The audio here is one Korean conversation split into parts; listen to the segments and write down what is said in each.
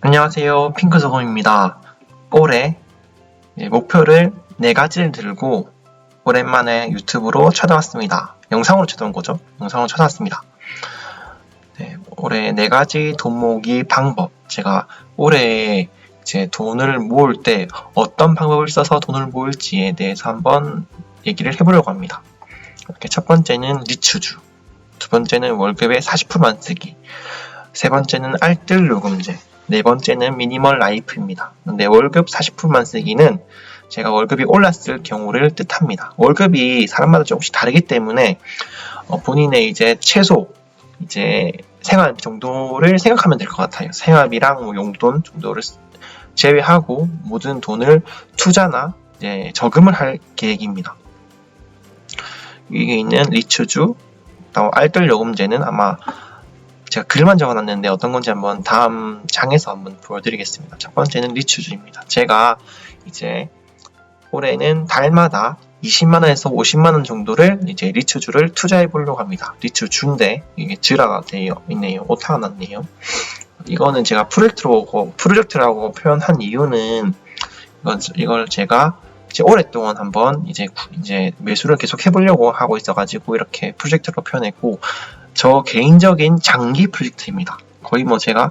안녕하세요. 핑크소금입니다. 올해 예, 목표를 네 가지를 들고 오랜만에 유튜브로 찾아왔습니다. 영상으로 찾아온 거죠. 영상으로 찾아왔습니다. 네, 올해 네 가지 돈 모으기 방법. 제가 올해 제 돈을 모을 때 어떤 방법을 써서 돈을 모을지에 대해서 한번 얘기를 해보려고 합니다. 이렇게 첫 번째는 리츠주. 두 번째는 월급의 40%만 쓰기. 세 번째는 알뜰 요금제. 네 번째는 미니멀 라이프입니다. 근데 월급 40%만 쓰기는 제가 월급이 올랐을 경우를 뜻합니다. 월급이 사람마다 조금씩 다르기 때문에 어, 본인의 이제 최소 이제 생활비 정도를 생각하면 될 것 같아요. 생활비랑 뭐 용돈 정도를 제외하고 모든 돈을 투자나 이제 저금을 할 계획입니다. 위에 있는 리츠주, 알뜰 요금제는 아마 제가 글만 적어놨는데 어떤 건지 한번 다음 장에서 한번 보여드리겠습니다. 첫 번째는 리츠주입니다. 제가 이제 올해는 달마다 20만원에서 50만원 정도를 이제 리츠주를 투자해 보려고 합니다. 리츠주인데 이게 즈라가 되어 있네요. 오타가 났네요. 이거는 제가 프로젝트라고, 프로젝트라고 표현한 이유는 이건, 이걸 제가 이제 오랫동안 한번 이제 이제 매수를 계속 해보려고 하고 있어가지고 이렇게 프로젝트로 표현했고 저 개인적인 장기 프로젝트입니다. 거의 뭐 제가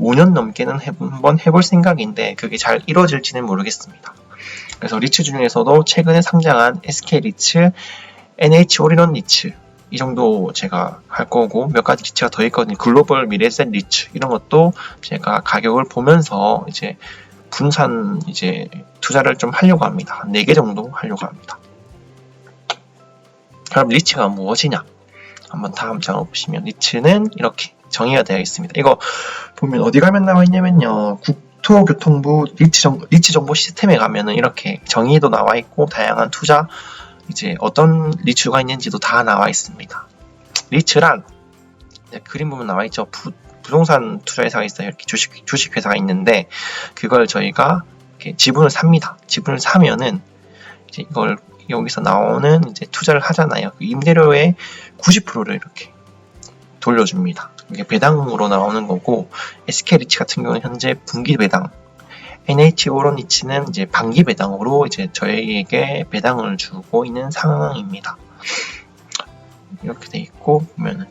5년 넘게는 해, 한번 해볼 생각인데 그게 잘 이루어질지는 모르겠습니다. 그래서 리츠 중에서도 최근에 상장한 SK 리츠, NH 오리론 리츠 이 정도 제가 할 거고 몇 가지 리츠가 더 있거든요. 글로벌 미래셋 리츠 이런 것도 제가 가격을 보면서 이제 분산 이제 투자를 좀 하려고 합니다. 4개 정도 하려고 합니다. 그럼 리츠가 무엇이냐? 한번 다음 장을 보시면 리츠는 이렇게 정의가 되어 있습니다. 이거 보면 어디 가면 나와 있냐면요. 국토교통부 리츠, 정보 시스템에 가면은 이렇게 정의도 나와 있고 다양한 투자 이제 어떤 리츠가 있는지도 다 나와 있습니다. 리츠란 그림 보면 나와 있죠. 부, 부동산 투자회사가 있어요. 이렇게 주식 주식 회사가 있는데 그걸 저희가 지분을 삽니다. 지분을 사면은 이제 이걸 여기서 나오는 이제 투자를 하잖아요. 그 임대료의 90%를 이렇게 돌려줍니다. 이게 배당으로 나오는 거고 SK 리치 같은 경우는 현재 분기 배당, NH 오로니치는 이제 반기 배당으로 이제 저희에게 배당을 주고 있는 상황입니다. 이렇게 돼 있고 보면은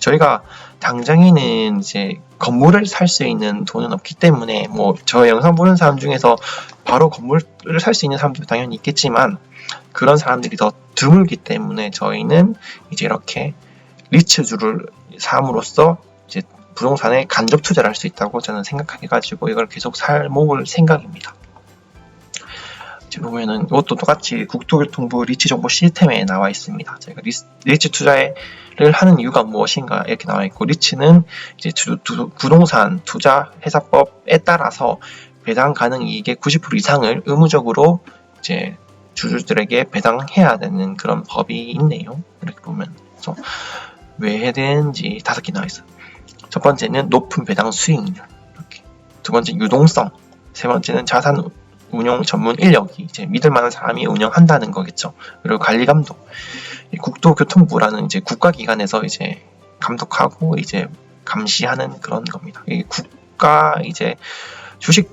저희가 당장에는 이제 건물을 살 수 있는 돈은 없기 때문에 뭐 저 영상 보는 사람 중에서 바로 건물을 살 수 있는 사람도 당연히 있겠지만 그런 사람들이 더 드물기 때문에 저희는 이제 이렇게 리츠주를 삼으로써 이제 부동산에 간접 투자를 할 수 있다고 저는 생각해 가지고 이걸 계속 살 모을 생각입니다. 지금 보면은 이것도 똑같이 국토교통부 리츠 정보 시스템에 나와 있습니다. 저희가 리츠 투자를 하는 이유가 무엇인가 이렇게 나와 있고 리츠는 이제 주, 두, 부동산 투자 회사법에 따라서 배당 가능 이익의 90% 이상을 의무적으로 이제 주주들에게 배당해야 되는 그런 법이 있네요. 이렇게 보면 그래서 왜 되는지 다섯 개 나와 있어요. 첫 번째는 높은 배당 수익률, 이렇게. 두 번째 유동성, 세 번째는 자산 운용 전문 인력이 이제 믿을 만한 사람이 운영한다는 거겠죠. 그리고 관리 감독, 국토교통부라는 이제 국가기관에서 이제 감독하고 이제 감시하는 그런 겁니다. 국가 이제 주식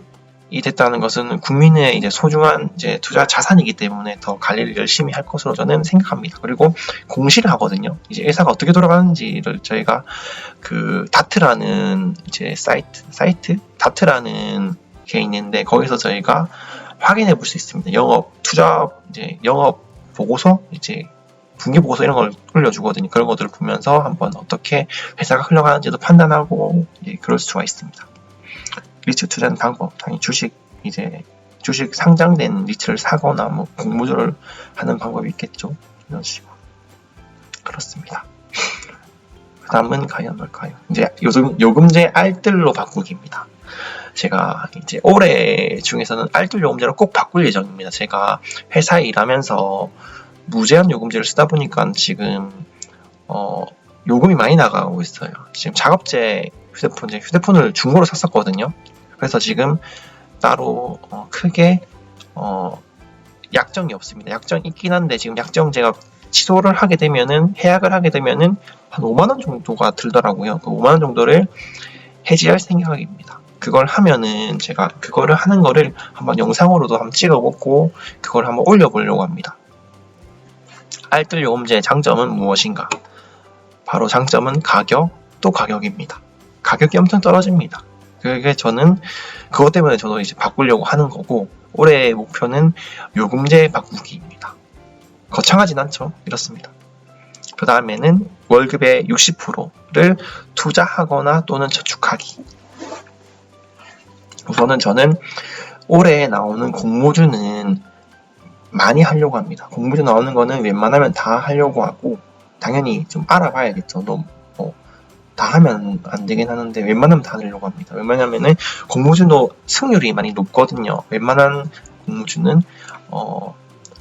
이 됐다는 것은 국민의 이제 소중한 이제 투자 자산이기 때문에 더 관리를 열심히 할 것으로 저는 생각합니다. 그리고 공시를 하거든요. 이제 회사가 어떻게 돌아가는지를 저희가 그 다트라는 이제 사이트 사이트 다트라는 게 있는데 거기서 저희가 확인해 볼 수 있습니다. 영업 투자 이제 영업 보고서 이제 분기 보고서 이런 걸 올려주거든요. 그런 것들을 보면서 한번 어떻게 회사가 흘러가는지도 판단하고 예, 그럴 수가 있습니다. 리츠 투자는 방법, 당연히 주식 이제 주식 상장된 리츠를 사거나 뭐 공모주를 하는 방법이 있겠죠. 이런 식으로 그렇습니다. 그 다음은 과연 뭘까요? 이제 요즘 요금제 알뜰로 바꾸기입니다. 제가 이제 올해 중에서는 알뜰 요금제로 꼭 바꿀 예정입니다. 제가 회사에 일하면서 무제한 요금제를 쓰다 보니까 지금 어 요금이 많이 나가고 있어요. 지금 작업제 휴대폰, 휴대폰을 중고로 샀었거든요. 그래서 지금 따로 어, 크게 어, 약정이 없습니다. 약정 있긴 한데 지금 약정 제가 취소를 하게 되면은 해약을 하게 되면은 한 5만 원 정도가 들더라고요. 그 5만 원 정도를 해지할 생각입니다. 그걸 하면은 제가 그거를 하는 거를 한번 영상으로도 한번 찍어보고 그걸 한번 올려보려고 합니다. 알뜰 요금제의 장점은 무엇인가? 바로 장점은 가격 또 가격입니다. 가격이 엄청 떨어집니다. 그게 저는 그것 때문에 저도 이제 바꾸려고 하는 거고 올해의 목표는 요금제 바꾸기입니다. 거창하진 않죠. 이렇습니다. 그 다음에는 월급의 60%를 투자하거나 또는 저축하기. 우선은 저는 올해 나오는 공모주는 많이 하려고 합니다. 공모주 나오는 거는 웬만하면 다 하려고 하고 당연히 좀 알아봐야겠죠. 너무 뭐, 다 하면 안 되긴 하는데 웬만하면 다 하려고 합니다. 웬만하면은 공모주도 승률이 많이 높거든요. 웬만한 공모주는 어,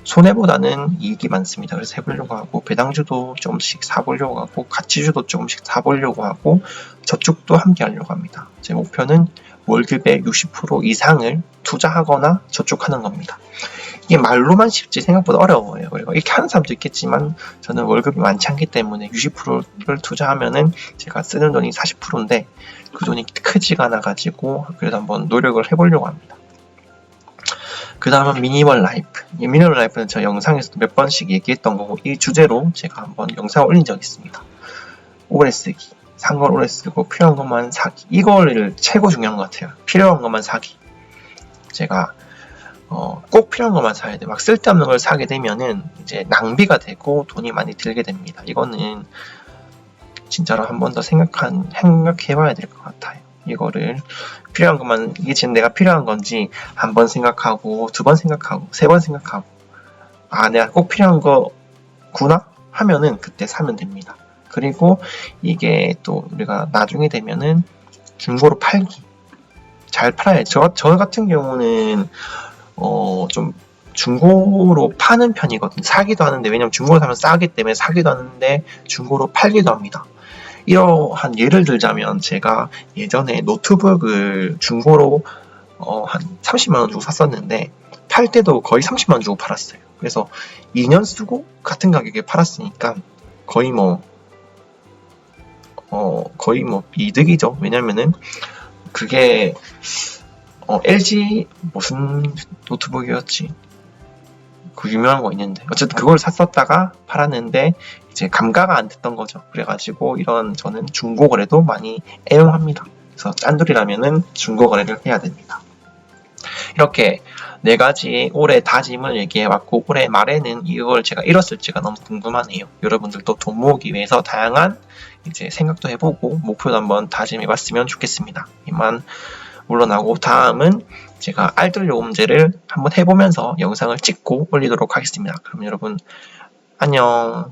손해보다는 이익이 많습니다. 그래서 해보려고 하고 배당주도 조금씩 사보려고 하고 가치주도 조금씩 사보려고 하고 저축도 함께 하려고 합니다. 제 목표는 월급의 60% 이상을 투자하거나 저축하는 겁니다. 이게 말로만 쉽지 생각보다 어려워요. 그리고 이렇게 하는 사람도 있겠지만 저는 월급이 많지 않기 때문에 60%를 투자하면은 제가 쓰는 돈이 40%인데 그 돈이 크지가 않아 가지고 그래도 한번 노력을 해보려고 합니다. 그 다음은 미니멀 라이프. 이 미니멀 라이프는 저 영상에서도 몇 번씩 얘기했던 거고 이 주제로 제가 한번 영상을 올린 적이 있습니다. 오래 쓰기. 산 걸 오래 쓰고 필요한 것만 사기. 이거를 최고 중요한 것 같아요. 필요한 것만 사기. 제가 어, 꼭 필요한 것만 사야 돼. 막 쓸데없는 걸 사게 되면은 이제 낭비가 되고 돈이 많이 들게 됩니다. 이거는 진짜로 한 번 더 생각한 생각해 봐야 될 것 같아요. 이거를 필요한 것만 이게 지금 내가 필요한 건지 한 번 생각하고 두 번 생각하고 세 번 생각하고 아 내가 꼭 필요한 거구나 하면은 그때 사면 됩니다. 그리고 이게 또 우리가 나중에 되면은 중고로 팔기 잘 팔아야 저, 저 같은 경우는 어 좀 중고로 파는 편이거든요. 사기도 하는데 왜냐면 중고로 사면 싸기 때문에 사기도 하는데 중고로 팔기도 합니다. 이러한 예를 들자면 제가 예전에 노트북을 중고로 어, 한 30만 원 주고 샀었는데 팔 때도 거의 30만 원 주고 팔았어요. 그래서 2년 쓰고 같은 가격에 팔았으니까 거의 뭐 어, 거의 뭐 이득이죠. 왜냐면은 그게 어, LG 무슨 노트북이었지? 그 유명한 거 있는데 어쨌든 그걸 샀었다가 팔았는데 이제 감가가 안 됐던 거죠. 그래가지고 이런 저는 중고 거래도 많이 애용합니다. 그래서 짠돌이라면은 중고 거래를 해야 됩니다. 이렇게 네 가지 올해 다짐을 얘기해봤고 올해 말에는 이걸 제가 이뤘을지가 너무 궁금하네요. 여러분들도 돈 모으기 위해서 다양한 이제 생각도 해보고 목표도 한번 다짐해봤으면 좋겠습니다. 이만 물러나고 다음은 제가 알뜰 요금제를 한번 해보면서 영상을 찍고 올리도록 하겠습니다. 그럼 여러분 안녕.